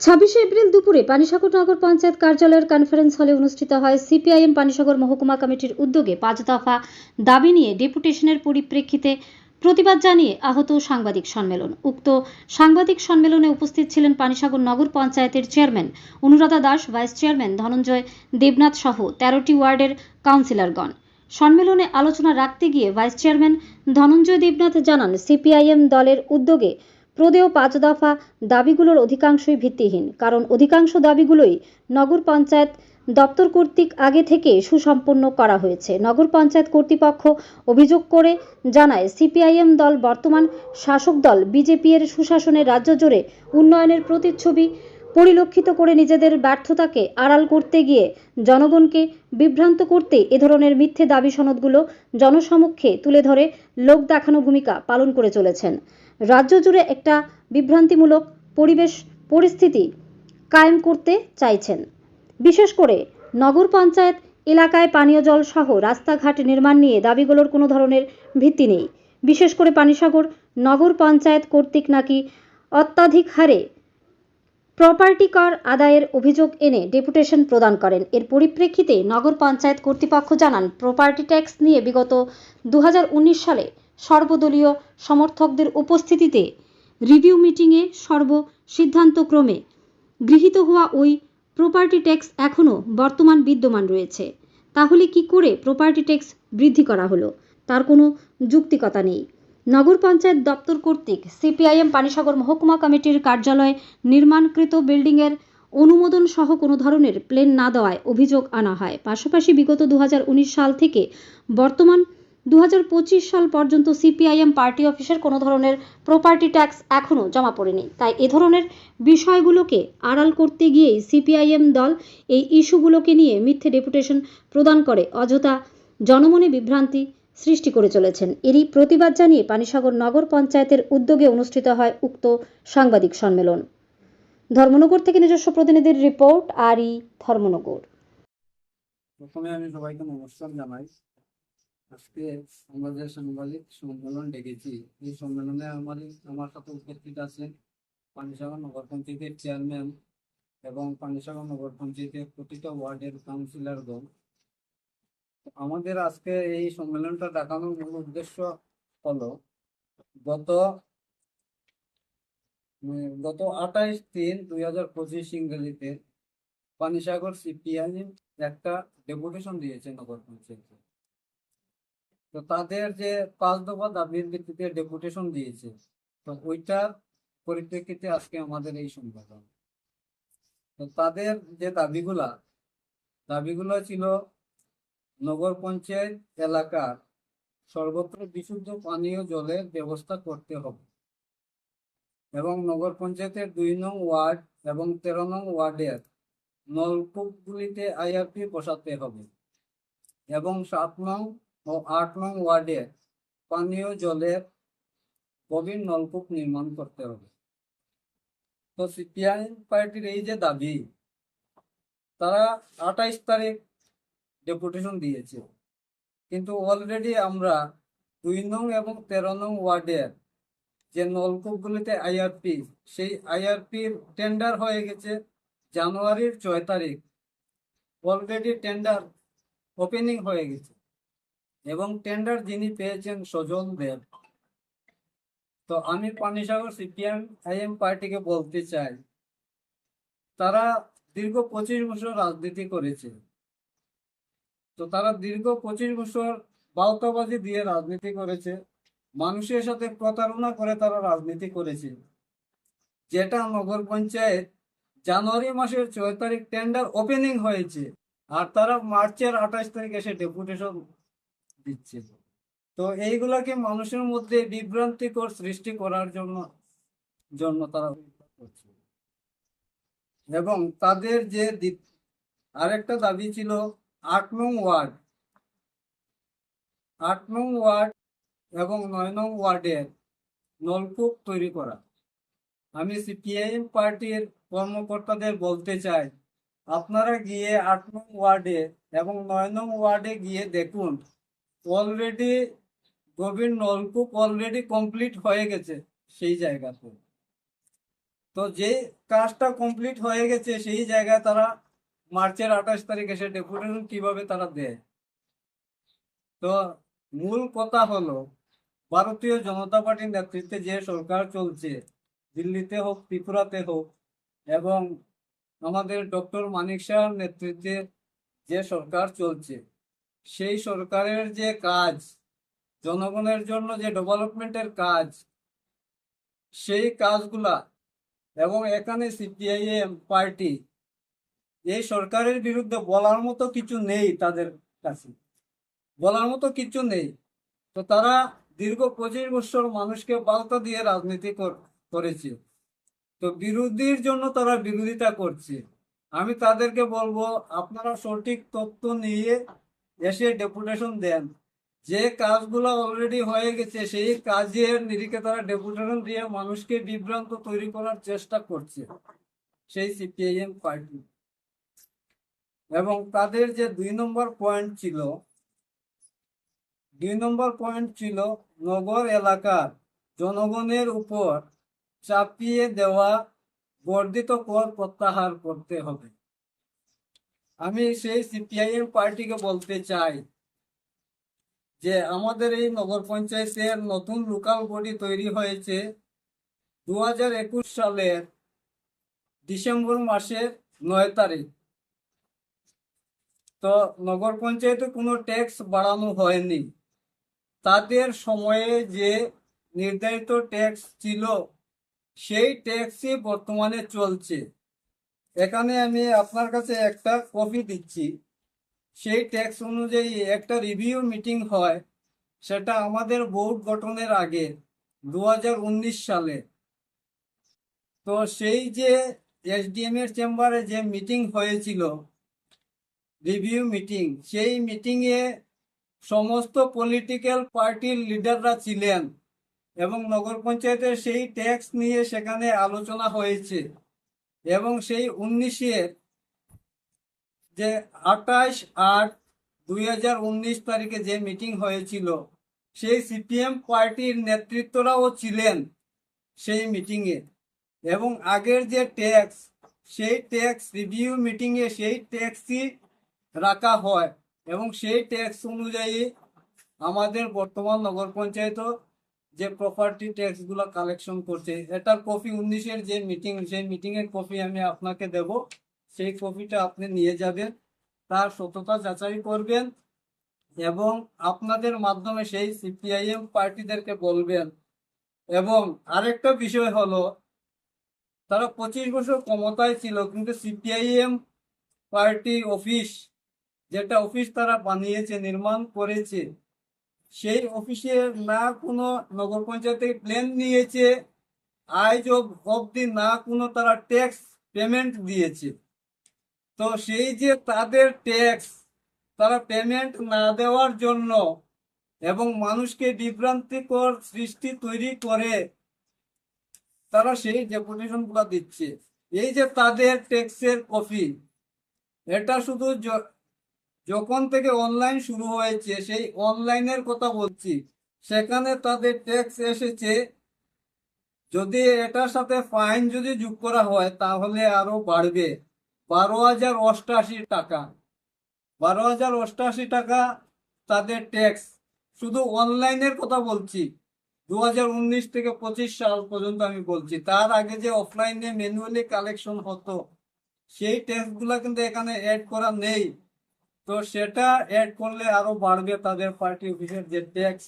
ছাব্বিশে এপ্রিল দুপুরে পানিসাগর নগর পঞ্চায়েত কার্যালয়ের কনফারেন্স হলে অনুষ্ঠিত হয় সিপিআইএম পানিসাগর মহকুমা কমিটির উদ্যোগে পাঁচ দফা দাবি নিয়ে ডেপুটেশনের পরিপ্রেক্ষিতে প্রতিবাদ জানিয়ে আহত সাংবাদিক সম্মেলন। উক্ত সাংবাদিক সম্মেলনে উপস্থিত ছিলেন পানিসাগর নগর পঞ্চায়েতের chairman Anuradha Das, vice chairman Dhananjay Debnath সহ তেরোটি ওয়ার্ডের কাউন্সিলরগণ। সম্মেলনে আলোচনা রাখতে গিয়ে ভাইস চেয়ারম্যান ধনঞ্জয় দেবনাথ জানান, সিপিআইএম দলের উদ্যোগে প্রদেয় পাঁচ দফা দাবিগুলোর অধিকাংশই ভিত্তিহীন, কারণ অধিকাংশ দাবিগুলোই নগর পঞ্চায়েত দপ্তর কর্তৃক আগে থেকে সুসম্পন্ন করা হয়েছে। নগর পঞ্চায়েত কর্তৃপক্ষ অভিযোগ করে জানায়, সিপিআইএম দল বর্তমান শাসক দল বিজেপি এর সুশাসনের রাজ্য জুড়ে উন্নয়নের প্রতিচ্ছবি পরিলক্ষিত করে নিজেদের ব্যর্থতাকে আড়াল করতে গিয়ে জনগণকে বিভ্রান্ত করতে এ ধরনের মিথ্যে দাবি সনদগুলো জনসমক্ষে তুলে ধরে, লোক দেখানো ভূমিকা পালন করে চলেছেন। রাজ্য জুড়ে একটা বিভ্রান্তিমূলক পরিবেশ পরিস্থিতি কায়েম করতে চাইছেন। বিশেষ করে নগর পঞ্চায়েত এলাকায় পানীয় জল সহ রাস্তাঘাট নির্মাণ নিয়ে দাবিগুলোর কোনো ধরনের ভিত্তি নেই। বিশেষ করে পানিসাগর নগর পঞ্চায়েত কর্তৃক নাকি অত্যাধিক হারে প্রপার্টি কর আদায়ের অভিযোগ এনে ডেপুটেশন প্রদান করেন। এর পরিপ্রেক্ষিতে নগর পঞ্চায়েত কর্তৃপক্ষ জানান, প্রপার্টি ট্যাক্স নিয়ে বিগত দু হাজার উনিশ সালে সর্বদলীয় সমর্থকদের উপস্থিতিতে রিভিউ মিটিংয়ে সর্ব সিদ্ধান্তক্রমে গৃহীত হওয়া ওই প্রপার্টি ট্যাক্স এখনও বর্তমান বিদ্যমান রয়েছে। তাহলে কি করে প্রপার্টি ট্যাক্স বৃদ্ধি করা হলো? তার কোনো যুক্তিকতা নেই। নগর পঞ্চায়েত দপ্তর কর্তৃক সিপিআইএম পানিসাগর মহকুমা কমিটির কার্যালয় নির্মাণকৃত বিল্ডিংয়ের অনুমোদন সহ কোনো ধরনের প্লেন না দেওয়ায় অভিযোগ আনা হয়। পাশাপাশি বিগত দু হাজার উনিশ সাল থেকে বর্তমান দুহাজার পঁচিশ সাল পর্যন্ত সিপিআইএম পার্টি অফিসের কোনো ধরনের প্রপার্টি ট্যাক্স এখনও জমা পড়েনি। তাই এ ধরনের বিষয়গুলোকে আড়াল করতে গিয়েই সিপিআইএম দল এই ইস্যুগুলোকে নিয়ে মিথ্যে ডেপুটেশন প্রদান করে, অযথা জনমনে বিভ্রান্তি সৃষ্টি করে চলেছেন। এরই প্রতিবাদ জানিয়ে পানিসাগর নগর পঞ্চায়েতের উদ্যোগে অনুষ্ঠিত হয় উক্ত সাংবাদিক সম্মেলন। ধর্মনগর থেকে নিজস্ব প্রতিনিধির রিপোর্ট আর ই ধর্মনগর। প্রথমে আমি সবাইকে নমস্কার জানাই। আজকে আমরা যে সাংবাদিক সম্মেলন ডেকেছি। এই সম্মেলনে আমার আমার সাথে উপস্থিত আছেন পানিসাগর নগর পঞ্চায়েতের চেয়ারম্যান এবং পানিসাগর নগর পঞ্চায়েতের প্রতিটা ওয়ার্ডের কাউন্সিলরগণ তো আমাদের আজকে এই সম্মেলনটা ডাকানোর মূল উদ্দেশ্য হলো গত গত আঠাইশ তিন দুই হাজার পঁচিশ ইংরেজিতে পানিসাগর সিপিআইএম একটা ডেপুটেশন দিয়েছে নগর পঞ্চায়েতে। তো তাদের যে পাঁচ দফা দাবির ভিত্তিতে ডেপুটেশন দিয়েছে, তো ওইটার পরিপ্রেক্ষিতে আজকে আমাদের এই সম্মেলন তো তাদের যে দাবিগুলা, দাবিগুলো ছিল নগর পঞ্চায়েত এলাকার সর্বত্র বিশুদ্ধ পানীয় জলের ব্যবস্থা করতে হবে এবং নগর পঞ্চায়েতের দুই নং ওয়ার্ড এবং তেরো নং ওয়ার্ডের নলকূপগুলিতে আইআরপি বসাতে হবে এবং সাত নং ও আট নং ওয়ার্ডে পানীয় জলের গভীর নলকূপ নির্মাণ করতে হবে। তো সিপিআই পার্টির এই যে দাবি, তারা আঠাইশ তারিখ ডেপুটেশন দিয়েছে। কিন্তু অলরেডি আমরা দুই নং এবং তেরো নং ওয়ার্ডের যে নলকূপগুলিতে আইআরপি সেই আইআরপির টেন্ডার হয়ে গেছে জানুয়ারির ছয় তারিখ। অলরেডি টেন্ডার ওপেনিং হয়ে গেছে। এবং টেন্ডার যিনি পেয়েছেন সজল দেব। তো আমি পানিসাগর সিপিএম আইএম পার্টিকে বলতে চাই। তারা দীর্ঘ পঁচিশ বছর রাজনীতি করেছে। তো তারা দীর্ঘ পঁচিশ বছর বাউতাবাজি দিয়ে রাজনীতি করেছে। মানুষের সাথে প্রতারণা করে তারা রাজনীতি করেছে। যেটা নগর পঞ্চায়েত জানুয়ারি মাসের ছয় তারিখ টেন্ডার ওপেনিং হয়েছে। আর তারা মার্চের আঠাশ তারিখ এসে ডেপুটেশন দিচ্ছে। তো এইগুলাকে মানুষের মধ্যে বিভ্রান্তিকর সৃষ্টি করার জন্য জন্য তারা করছে। এবং তাদের যে আরেকটা দাবি ছিল আট নং ওয়ার্ড। আট নং ওয়ার্ড এবং নয় নং ওয়ার্ডের নলকূপ তৈরি করা। আমি সিপিআইএম পার্টির কর্মকর্তাদের বলতে চাই, আপনারা গিয়ে আট নং ওয়ার্ডে এবং নয় নং ওয়ার্ডে গিয়ে দেখুন অলরেডি গভীর নলকূপ অলরেডি কমপ্লিট হয়ে গেছে সেই জায়গাতে। তো যে কাজটা কমপ্লিট হয়ে গেছে সেই জায়গায় তারা মার্চের আঠাশ তারিখ এসে ডেপুটেশন কীভাবে তারা দেয়? তো মূল কথা হলো, ভারতীয় জনতা পার্টির নেতৃত্বে যে সরকার চলছে, দিল্লিতে হোক, ত্রিপুরাতে হোক, এবং আমাদের ডক্টর মানিক শাহর নেতৃত্বে যে সরকার চলছে সেই সরকারের যে কাজ, জনগণের জন্য যে ডেভেলপমেন্টের কাজ, সেই কাজগুলা এবং এখানে সিপিআইএম পার্টি এই সরকারের বিরুদ্ধে বলার মতো কিছু নেই তাদের কাছে। বলার মতো কিছু নেই। তো তারা দীর্ঘ পঁচিশ বছর মানুষকে বার্তা দিয়ে রাজনীতি করেছে। তো বিরোধীর জন্য তারা বিরোধিতা করছে। আমি তাদেরকে বলব, আপনারা সঠিক তথ্য নিয়ে এসে ডেপুটেশন দেন। যে কাজগুলো অলরেডি হয়ে গেছে, সেই কাজের নিরিখে তারা ডেপুটেশন দিয়ে মানুষকে বিভ্রান্ত তৈরি করার চেষ্টা করছে, সেই সিপিআইএম পার্টি। এবং তাদের যে দুই নম্বর পয়েন্ট ছিল, দুই নম্বর পয়েন্ট ছিল নগর এলাকার জনগণের উপর চাপিয়ে দেওয়া বর্ধিত কর প্রত্যাহার করতে হবে। আমি সেই সিপিআইএম পার্টিকে বলতে চাই যে আমাদের এই নগর পঞ্চায়েতের নতুন লোকাল বডি তৈরি হয়েছে দু একুশ সালের ডিসেম্বর মাসের নয় তারিখ। তো নগর পঞ্চায়েতে কোনো ট্যাক্স বাড়ানো হয়নি। তাদের সময়ে যে নির্ধারিত ট্যাক্স ছিল, সেই ট্যাক্সই বর্তমানে চলছে। এখানে আমি আপনার কাছে একটা কপি দিচ্ছি। সেই ট্যাক্স অনুযায়ী একটা রিভিউ মিটিং হয়, সেটা আমাদের বোর্ড গঠনের আগে দু হাজার উনিশ সালে। তো সেই যে এসডিএম এর চেম্বারে যে মিটিং হয়েছিল রিভিউ মিটিং সেই মিটিংয়ে সমস্ত পলিটিক্যাল পার্টির লিডাররা ছিলেন এবং নগর পঞ্চায়েতের সেই ট্যাক্স নিয়ে সেখানে আলোচনা হয়েছে। এবং সেই উনিশের যে আঠাশ আট দুই তারিখে যে মিটিং হয়েছিল, সেই সিপিএম পার্টির নেতৃত্বরাও ছিলেন সেই মিটিংয়ে। এবং আগের যে ট্যাক্স, সেই ট্যাক্স রিভিউ মিটিংয়ে সেই ট্যাক্সই রাখা হয়। এবং সেই ট্যাক্স অনুযায়ী আমাদের বর্তমান নগর পঞ্চায়েত যে প্রপার্টি ট্যাক্সগুলো কালেকশন করছে, এটার কপি উনিশের যে মিটিং সেই মিটিং এর কপি আমি আপনাকে দেব। সেই কপিটা আপনি নিয়ে যাবেন, তার সততা যাচাই করবেন এবং আপনাদের মাধ্যমে সেই সিপিআইএম পার্টিদেরকে বলবেন। এবং আরেকটা বিষয় হলো, তারা পঁচিশ বছর ক্ষমতায় ছিল, কিন্তু সিপিআইএম পার্টি অফিস, যেটা অফিস তারা বানিয়েছে, নির্মাণ করেছে সেই অফিসে না কোনো নগর পঞ্চায়েত প্ল্যান নিয়েছে। অব- অবধি না কোনো তারা ট্যাক্স পেমেন্ট দিয়েছে। তো সেই যে তাদের ট্যাক্স তারা পেমেন্ট না দেওয়ার জন্য এবং মানুষকে বিভ্রান্তিকর সৃষ্টি তৈরি করে, তারা সেই ডেপুটেশনগুলা দিচ্ছে। এই যে তাদের ট্যাক্সের কপি, এটা শুধু যখন থেকে অনলাইন শুরু হয়েছে, সেই অনলাইনের কথা বলছি। সেখানে তাদের ট্যাক্স এসেছে। যদি এটার সাথে ফাইন যদি যোগ করা হয়, তাহলে আরও বাড়বে। বারো হাজার অষ্টাশি টাকা। বারো হাজার অষ্টাশি টাকা তাদের ট্যাক্স শুধু অনলাইনের কথা বলছি। দু হাজার উনিশ থেকে পঁচিশ সাল পর্যন্ত আমি বলছি। তার আগে যে অফলাইনে ম্যানুয়ালি কালেকশন হতো, সেই ট্যাক্সগুলা কিন্তু এখানে অ্যাড করা নেই। তো সেটা অ্যাড করলে আরও বাড়বে তাদের পার্টি অফিসের যে ট্যাক্স